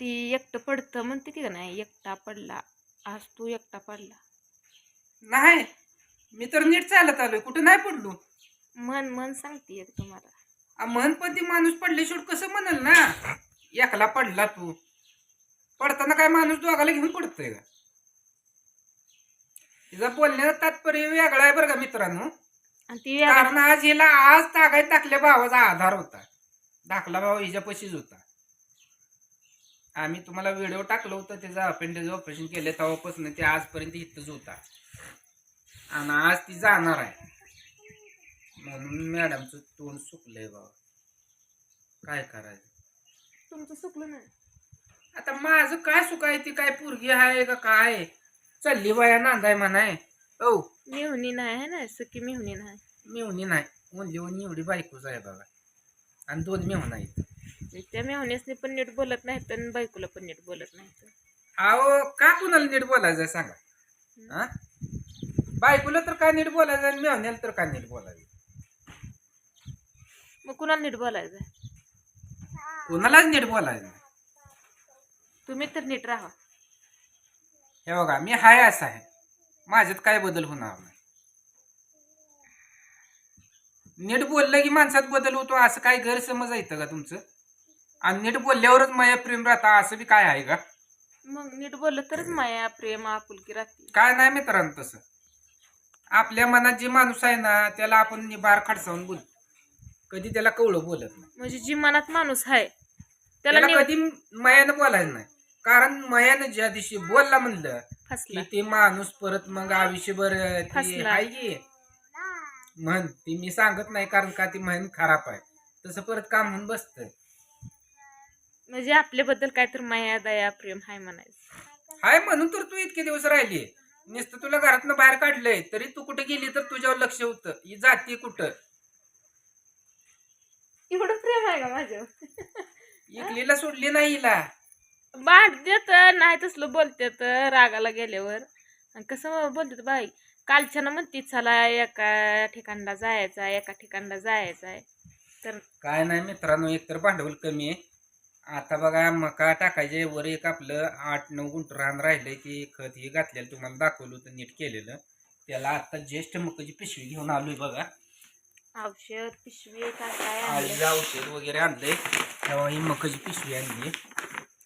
ती एकटं पडतं म्हणते ती का नाही एकटा पडला आज तू एकटा पडला. नाही मी तर नीट चालत आलोय कुठं नाही पडलो. मन मन सांगते तुम्हाला. आ, म्हण पण ती माणूस पडले शेवट कसं म्हणल ना? एकला पडला तू. पडताना काय माणूस दोघाला घेऊन पडतोय का? तिचा बोलण्याचं तात्पर्य वेगळा आहे बरं का मित्रांनो. आणि ती वेगळा- कारण आज हिला आज तागाय टाकल्या भावाचा आधार होता. धाकला भाव हिच्यापाशीच होता. आम्ही तुम्हाला व्हिडिओ टाकलं होतं त्याचं अपेंडिक्स ऑपरेशन केलं तेव्हापासून ते आजपर्यंत इथंच होता. आणि आज ती जाणार आहे. म्हणून मॅडमचं तोंड सुकलंय बाबा काय करायचं? तुमचं चुकलं नाही. आता माझं काय सुख आहे? ती काय पोरगी आहे का काय? चालली बाया नांदाय म्हणाय. औ. मेहुणी नाही आहे ना? सखी मेहुणी नाही. मेवणी नाही. ओनली ओनी एवढी बायकोच आहे बघा. आणि दोन मेहून आहेत. त्या मेहुणीसनी पण नीट बोलत नाहीत आणि बायकोला पण नीट बोलत नाहीत. अहो का कुणाला नीट बोलायचं आहे सांगा? हा? बायकोला तर काय नीट बोलायचं आणि मेहण्याला तर काय नीट बोलायचं मग कुणाला नीट बोलायचं कुणालाच नीट बोलायचं नाही. तुम्ही तर नीट राहा. हे बघा मी हाय असं आहे. माझ्यात काय बदल होणार नाही. नीट बोललं की माणसात बदल होतो असं काय गैरसमज येतं का तुमचं? आणि नीट बोलल्यावरच माया प्रेम राहता असं बी काय आहे का मग नीट बोललं तरच माया प्रेम आपुलकी राहते. काय नाही मित्रांनो तसं. आपल्या मनात जे माणूस आहे ना त्याला आपण निबार खडसावून बोलतो कधी त्याला कवळं बोलत नाही. म्हणजे जी मनात माणूस आहे त्याला कधी मयानं बोलायचं नाही. कारण मयानं ज्या दिवशी बोलला म्हणलं फसला. की ते माणूस परत मग आयुष्यभर ती फसला. आहे की. म्हण ती मी सांगत नाही कारण का ती म्हण खराब आहे. तसं परत काम म्हणून बसतंय. म्हणजे आपल्याबद्दल काय तर माया दया प्रेम हाय म्हणायचं. हाय म्हणून तर तू इतके दिवस राहिली. नुसतं तुला घरातनं बाहेर काढलंय तरी तू कुठे गेली तर तुझ्यावर लक्ष होतं. ही जाती कुठं? एवढं प्रेम आहे का माझ्यावर? इकलीला सोडली नाही हिला. भांडतेत नाही तसलं बोलतेत रागाला गेल्यावर. आणि कसं बोलतात बाई कालच्यानं म्हणते चला एका ठिकाणला जायचं आहे एका ठिकाणला जायचं आहे तर काय नाही मित्रांनो एकतर भांडवल कमी आहे. आता बघा मका टाकायचे वर एक आपलं आठ नऊ गुंठ रान राहिलंय ते खत हे घातलेलं तुम्हाला दाखवलं होतं नीट केलेलं. त्याला आता ज्येष्ठ मकाची पिशवी घेऊन आलोय बघा. औषध पिशवी काय काय आणलं आळीचं औषध वगैरे आणलंय. तेव्हा ही मकाची पिशवी आणली.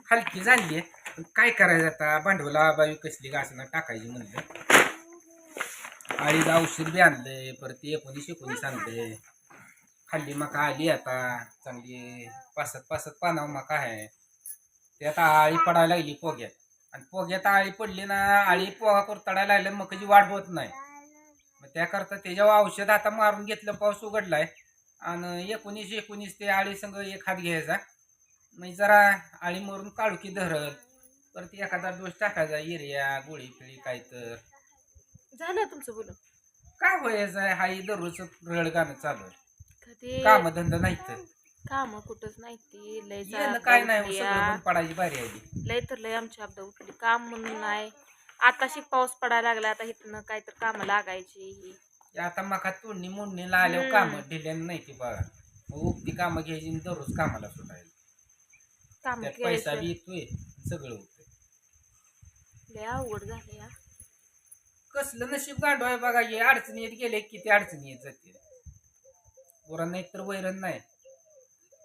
हलकी झाली पण काय करायचं आता? भांडवला बाई कसली घासणं टाकायची म्हणलं. आळीचं औषध बी आणलंय परत ते एकोणीस एकोणीस आणलंय. खाल्ली मका आली आता चांगली पासत पासत पानावर मका आहे. ते आता आळी पडायला लागली पोग्यात. आणि पोग्यात आळी पडली ना आळी पोहा कुरतडायला लागलं मकाची वाट होत नाही. मग त्याकरता त्याच्यावर औषध आता मारून घेतलं पाऊस उघडलाय. आणि एकोणीस एकोणीस ते आळी संग एक हात घ्यायचा. म्हणजे जरा आळी मरून काळुकी धरल. परत एखादा डोस टाकायचा एरिया गोळी पिळी काय तर. झालं तुमचं बोलून काय व्हायचं आहे? हाही दररोज रड गाणं चालू आहे. कधी कामधंदा नाही तर. काम कुठंच नाही ती. लय काय नाही हो, सगळं. बंद पडायची बारी आली लय तर लय आमची अपदा उठली. काम म्हणून नाही. आताशी पाऊस पडायला लागला आता इथनं काय तर काम लागायची. ही ते आता मका तोडणी मोडणीला आल्यावर हम्म. कामं ढिल्यानं नाही ती बघा मग उगती कामं घ्यायची आणि दररोज कामाला सुटायला काम त्यात पैसा बी येतोय सगळं होतंय. लय अवघड झालं या कसलं नशीब गांडो आहे बघा हे अडचणी येत गेले किती अडचणी येत जाते. पोरांना एक तर वैरण नाही.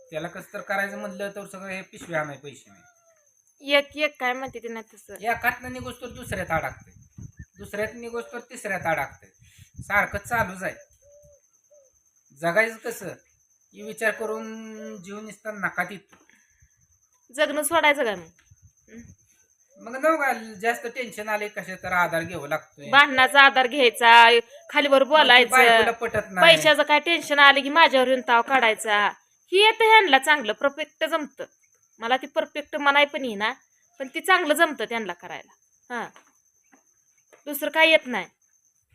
त्याला कसं तर करायचं म्हणलं तर सगळं हे पिशवी आणाय पैसे नाही एक एक काय म्हणते ते नाही तसं एकातनं निघोस तर दुसऱ्यात अडकते दुसऱ्यात निघोस तर तिसऱ्यात अडकते सारखं चालूच आहे. जगायचं कसं? हे विचार करून जीव निसतं नकात येतो जगणं सोडायचं काय मग? मग नव का जास्त टेन्शन आले कशा तर आधार घ्यावा लागतोय. भांडणाचा आधार घ्यायचा खालीवर बायकोला बोलायचं. पटत नाही. पैशाचं काय टेन्शन आलं की माझ्यावर येऊन ताव काढायचा. ही येतं ह्यांना चांगलं परफेक्ट जमतं. मला ती परफेक्ट म्हणाय पण ना पण ती चांगलं जमतं त्यांना करायला. हां. दुसरं काय येत नाही.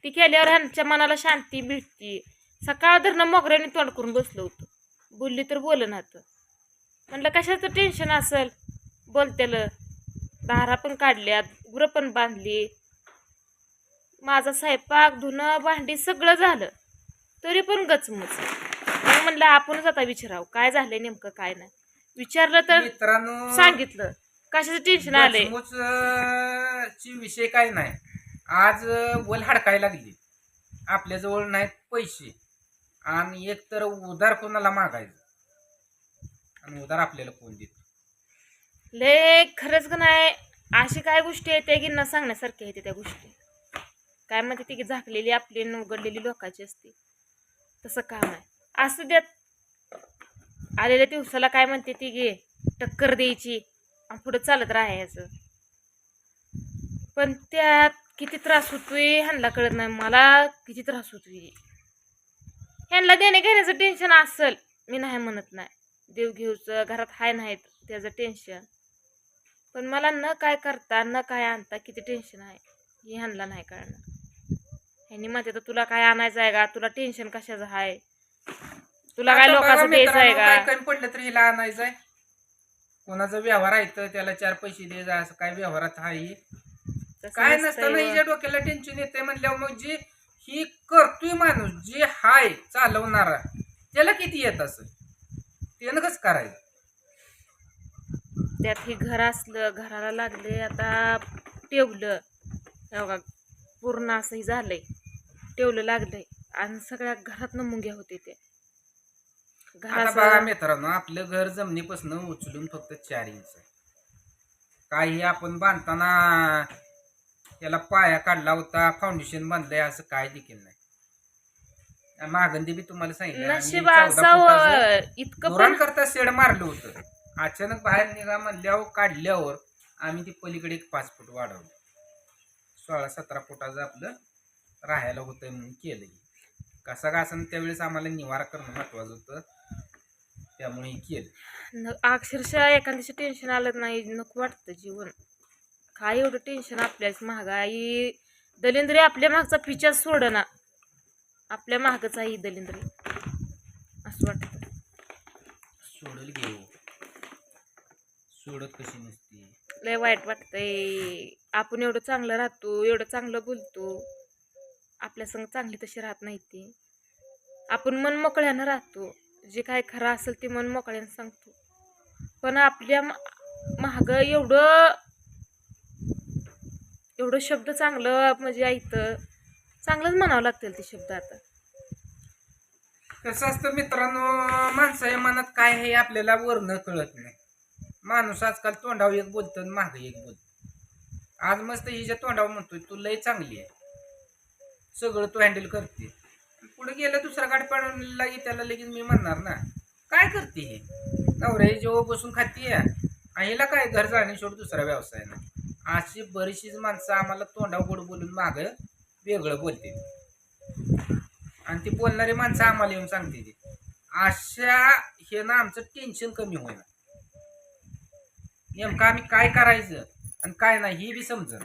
ती केल्यावर ह्यांच्या मनाला शांती भेटती सकाळ धरणं मोगऱ्याने तोंड करून बसलं होतं. बोलली तर बोल तर म्हणलं कशाचं टेन्शन असेल? बोलतेलं. दारा पण काढल्यात गुरं पण बांधली. माझा स्वयंपाक धुणं भांडी सगळं झालं. तरी पण गचमुच. मग म्हणलं आपणच आता विचारावं काय झालंय नेमकं काय नाही. विचारलं तर मित्रांनो सांगितलं. कशाचं टेन्शन आलंय? ची विषय काय नाही. आज वल हडकायला लागली. आपल्याजवळ नाहीत पैसे. आणि एक तर उधार कोणाला मागायचं? आणि उधार आपल्याला कोण देत? ले खरंच का नाही. अशी काय गोष्टी आहेत त्या की न सांगण्यासारख्या आहेत त्या गोष्टी. काय म्हणते ती की झाकलेली आपली न उघडलेली लोकांची असते. तसं काम आहे. असू द्यात. आलेल्या दिवसाला काय म्हणते ती गे टक्कर द्यायची आणि पुढं चालत राहायचं. पण त्यात किती त्रास होतोय ह्यांना कळत नाही. मला किती त्रास होतोय. ह्यांना देणे घेण्याचं टेन्शन असल. मी नाही म्हणत नाही. देव घेऊचं घरात हाय नाहीत. त्याचं टेन्शन पण मला न काय करता न काय आणता किती टेन्शन आहे हे ह्यांना नाही कळणार. ह्यांनी म्हणते तर तुला काय आणायचं आहे का? तुला टेन्शन कशाचं आहे? तुला काय आता बघा लोकांचं द्यायचं आहे मित्रांनो, काय का कमी पडलं तर हिला आणायचंय. कोणाचा व्यवहार आहे तर त्याला चार पैसे दे जा असं काय व्यवहारात आहे? तसं काय नसतंय नसताना व. हिच्या डोक्याला टेन्शन येते म्हणल्यावर मग जे ही करतोय माणूस जे हाय चालवणारा त्याला किती येत असं? त्यानं कसं करायचं? त्यात हे घर असलं घराला लागले आता टेवलं बघा पूर्ण असं हे झालंय. टेवलं लागलंय. आणि सगळ्या घरात मुंग्या होते ते आता बघा मित्रांनो आपलं घर जमिनीपासून उचलून फक्त चार इंच आहे. काही आपण बांधताना त्याला पाया काढला होता फाउंडेशन बांधलंय असं काय देखील नाही. मागंदी बी तुम्हाला सांगितलं आम्ही नशीब 14 फुटाचं असावं. इतकं करता शेड मारलं होतं. अचानक बाहेर निघा म्हणल्यावर काढल्यावर आम्ही ती पलीकडे एक पाच फूट वाढवलं. सोळा सतरा फुटाचं आपलं राहायला होतंय म्हणून केलं. कसा का असं त्यावेळेस आम्हाला निवारा करणं महत्वाचं होतं त्यामुळे केलं. न- अक्षरशः दिवशी टेन्शन आलं नाही नको वाटतं जीवन. काय एवढं टेन्शन आपल्याच महागाई दलिंद्री आपल्या मागचा पिच्या सोडना आपल्या मागच आहे ही दलिंद्री. असं वाटतं. सोडल घेऊ. सोडत कशी नसती? लय वाईट वाटतंय. आपण एवढं चांगलं राहतो एवढं चांगलं बोलतो. आपल्या संग चांगली तशी राहत नाही ती. आपण मन मोकळ्यानं राहतो. जे काय खरं असेल ते मन मोकळ्यानं सांगतो. पण आपल्या महाग एवढं एवढं शब्द चांगलं म्हणजे ऐकतं चांगलंच म्हणावं लागतील ते शब्द आता. कसं असतं मित्रांनो माणसाच्या मनात काय आहे आपल्याला वर्ण कळत नाही. माणूस आजकाल तोंडावर एक बोलतो आणि मागं एक बोलतो. आज मस्त हिच्या तोंडावर म्हणतोय तू लय चांगली आहे. सगळं तू हँडल करते. पुढे गेलं दुसरा गाठ पाडून त्याला लगेच मी म्हणणार ना काय करते हे? नवऱ्या जेव्हा बसून खाते आणि हिला काय घर जाणे शेवट दुसरा व्यवसाय ना अशी बरीचशीच माणसं आम्हाला तोंडावर गोड बोलून मागं वेगळं बोलते. आणि ती बोलणारी माणसं आम्हाला येऊन सांगते ती. अशा हे ना आमचं टेन्शन कमी होईना. नेमकं आम्ही काय करायचं आणि काय नाही हे बी समजेना